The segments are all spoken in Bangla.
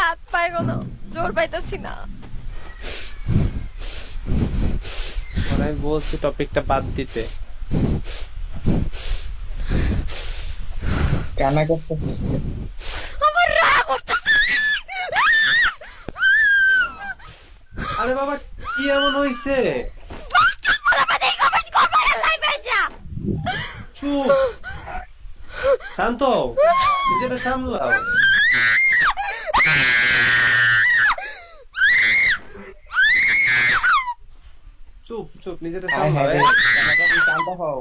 হাত পায়ে কোনো জোর পাইতেছি না। আমি বলছি টপিকটা বাদ দিতে। কান্না করতেছে আমার রাগ উঠতেছে আরে বাবা কি এমন হইছে? চুপ। শান্ত নিজেটা সামলাও। চুপ চুপ নিজেটা শান্ত হও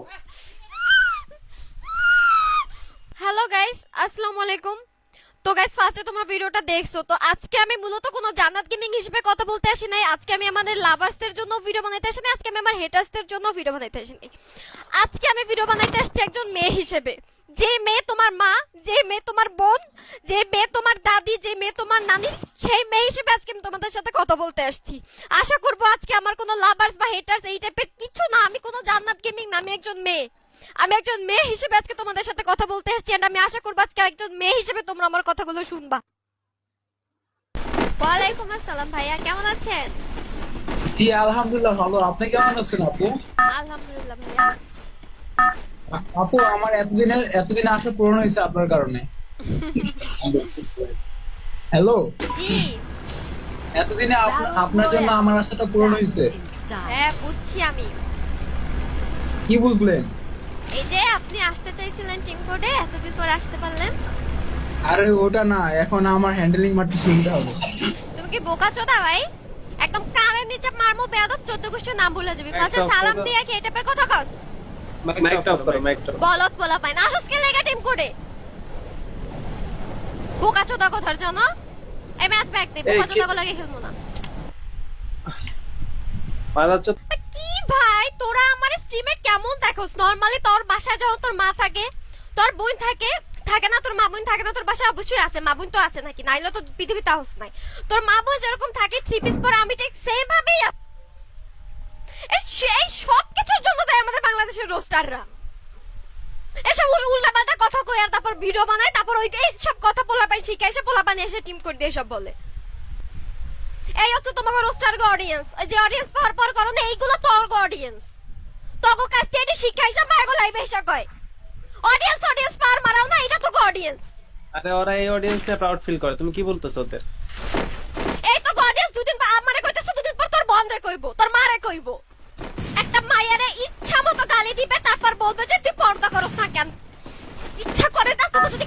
হ্যালো গাইস আসসালামু আলাইকুম। তো গাইস ফার্স্টে তোমরা ভিডিওটা দেখছ তো আজকে আমি মূলত কোনো জান্নাত গেমিং হিসেবে কথা বলতে আসি নাই। আজকে আমি আমাদের লাভার্সদের জন্য ভিডিও বানাইতে আসি নাই আজকে আমি আমার হেটার্সদের জন্য ভিডিও বানাইতে আসি নাই। আজকে আমি ভিডিও বানাইতে আসছি একজন মেয়ে হিসেবে। যে মেয়ে তোমার মা যে মেয়ে তোমার বোন যে মেয়ে তোমার দাদি যে মেয়ে তোমার নানি সেই মেয়ে হিসেবে আজকে আমি তোমাদের সাথে কথা বলতে আসছি। আশা করব আজকে আমার কোনো লাভার্স বা হেটার্স এই টাইপের কিছু না আমি কোনো জান্নাত গেমিং না আমি একজন মেয়ে। আমি একজন মেয়ে হিসেবে আজকে তোমাদের সাথে কথা বলতে আসছি and আমি আশা করব আজকে একজন মেয়ে হিসেবে তোমরা আমার কথাগুলো শুনবা। ওয়ালাইকুম আসসালাম ভাইয়া কেমন আছেন? জি আলহামদুলিল্লাহ ভালো। আপনি কেমন আছেন আপু? আলহামদুলিল্লাহ ভাইয়া। আপু আমার এতদিনের এতদিন আসা পূরণ হয়েছে আপনার কারণে। হ্যালো জি। এতদিনে আপনার জন্য আমার আশাটা পূরণ হয়েছে। হ্যাঁ বুঝছি আমি। কি বুঝলেন? এই যে আপনি আসতে চাইছিলেন টিম কোডে এতদিন পর আসতে পারলেন। আরে ওটা না এখন আমার হ্যান্ডেলিং মারতে শিখতে হবে। তুমি কি বোকা চোদা ভাই? একদম কানের নিচে মারমু বেয়াদব চোদ্দ গোষ্ঠীর নাম ভুলে যাবি। ফার্স্টে সালাম দিয়ে কি এটা কথা কস? মাইকটা অফ করো মাইকটা বলত বলা পাই না। আসস লেগা টিম কোডে? বোকা চোদা কথার জন্য। এই ম্যাচ ব্যাক দে বোকা কি- চোদা লাগে খেলব না। কি ভাই তোরা আমার স্ট্রিমে কেমন দেখোস? নরমালি তোর বাসায় যখন তোর মা থাকে তোর বোন থাকে থাকে না তোর মা বোন থাকে না তোর বাসায় অবশ্যই আছে। মা বোন তো আছে নাকি? নাইলে তো পৃথিবীতে হাউস নাই। তোর মা বোন যেরকম থাকে থ্রি পিস পরে আমি ঠিক সেম ভাবেই এই সেই সব কিছুর জন্য দেয় আমাদের বাংলাদেশের রোস্টাররা এসব উল্টা পাল্টা কথা কই আর তারপর ভিডিও বানায় তারপর ওই সব কথা পোলা পাই শিখে এসে পোলা পানি এসে টিম করে দিয়ে সব বলে। এই হচ্ছে তোমাকে রোস্টার অডিয়েন্স যে অডিয়েন্স পাওয়ার পর করো না এইগুলো তোর অডিয়েন্স তোকে কাছ থেকে এটি শিক্ষা হিসাবে এগো লাইভে এসে কয়। অডিয়েন্স অডিয়েন্স পার মারাও না এটা তো অডিয়েন্স আরে ওরা এই অডিয়েন্স নিয়ে প্রাউড ফিল করে তুমি কি বলতেছো ওদের? এই তো অডিয়েন্স দুদিন আমারে কইতেছে দুদিন পর তোর বন্ধরে কইব তোর মারে কইব। কেন ইচ্ছা করে না তবু যদি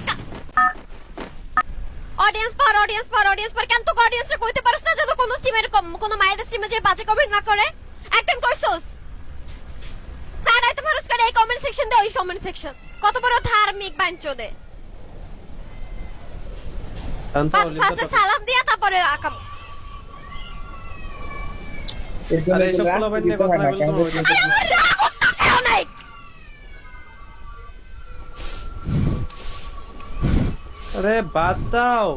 অডিয়েন্স পার অডিয়েন্স পার অডিয়েন্স পার কেন তো অডিয়েন্সে কইতে পারছ না যে তো কোনো স্ট্রিমের কোনো মায়ের স্ট্রিমে যে বাজে কমেন্ট না করে একদম কইছস তার এত মানুষ করে এই কমেন্ট সেকশন দে ওই কমেন্ট সেকশন কত বড় ধার্মিক বাঞ্চো দে ফার্স্টে সালাম দিয়া তারপরে আকাম আরে পোলাপাইন নিয়ে দিতে কথা বলতে কেন? হবে। আমার রাগ উঠতেছে অনেক আরে বাদ দাও